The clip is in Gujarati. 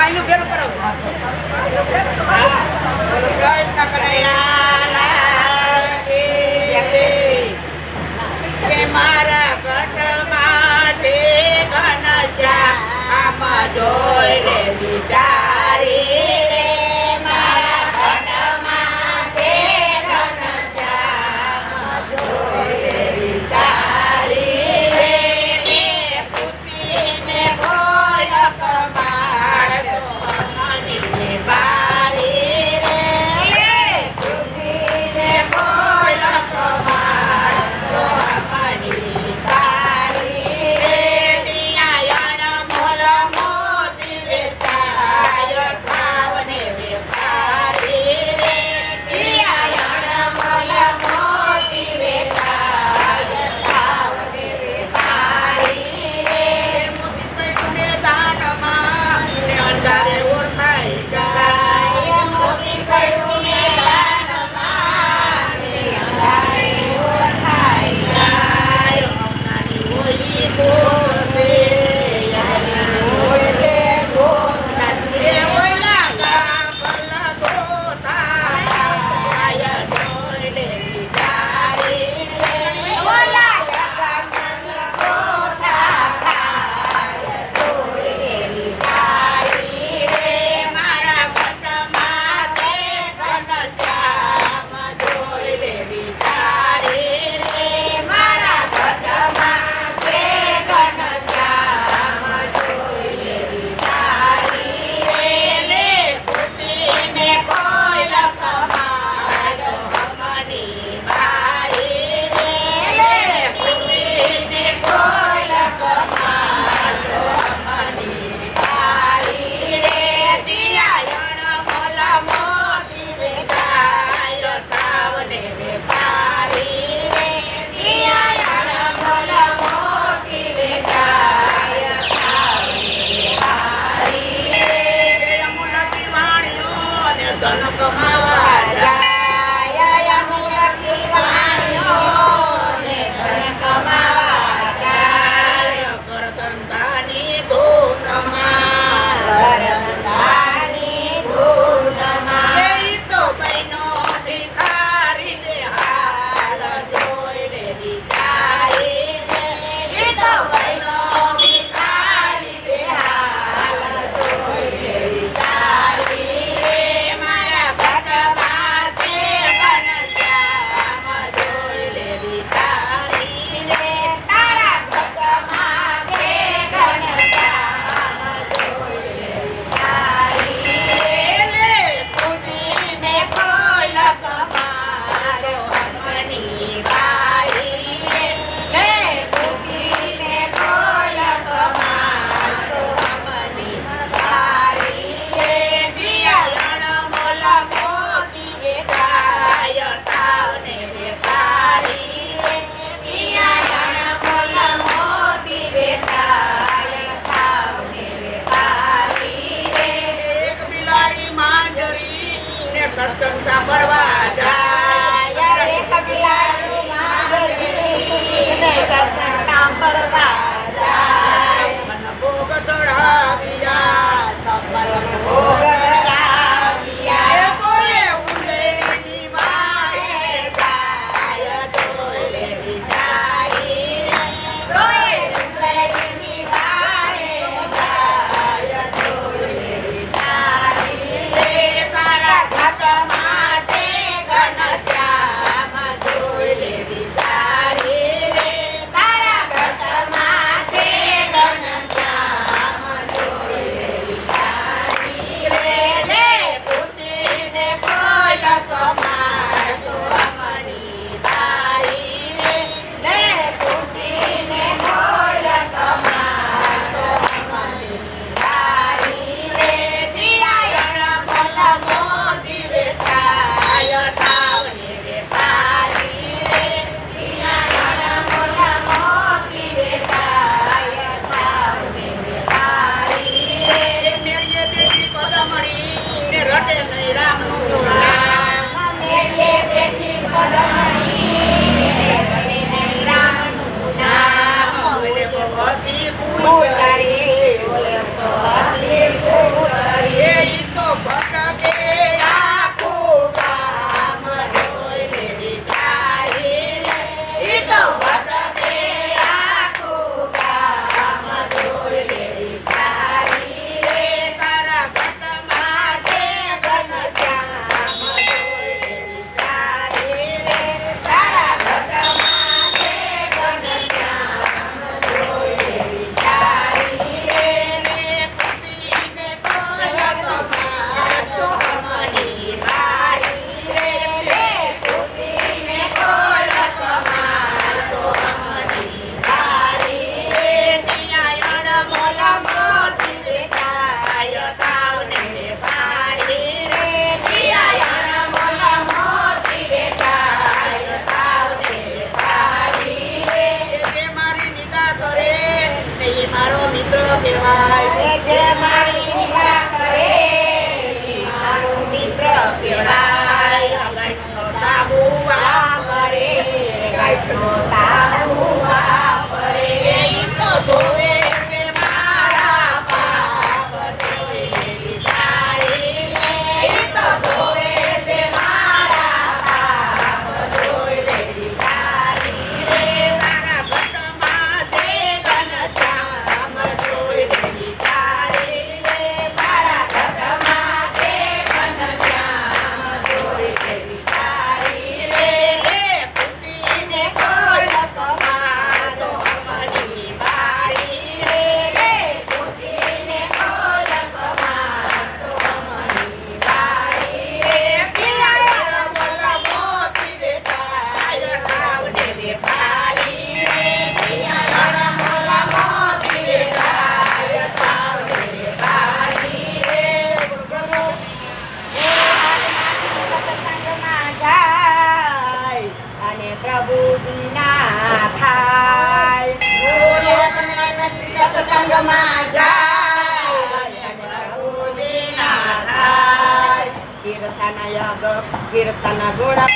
Vai no beiro para o I'm gonna બાપુજી ના થાય સત્સંગમાં જાય બાપુજી ના થાય કીર્તન યગ કીર્તન ગોળા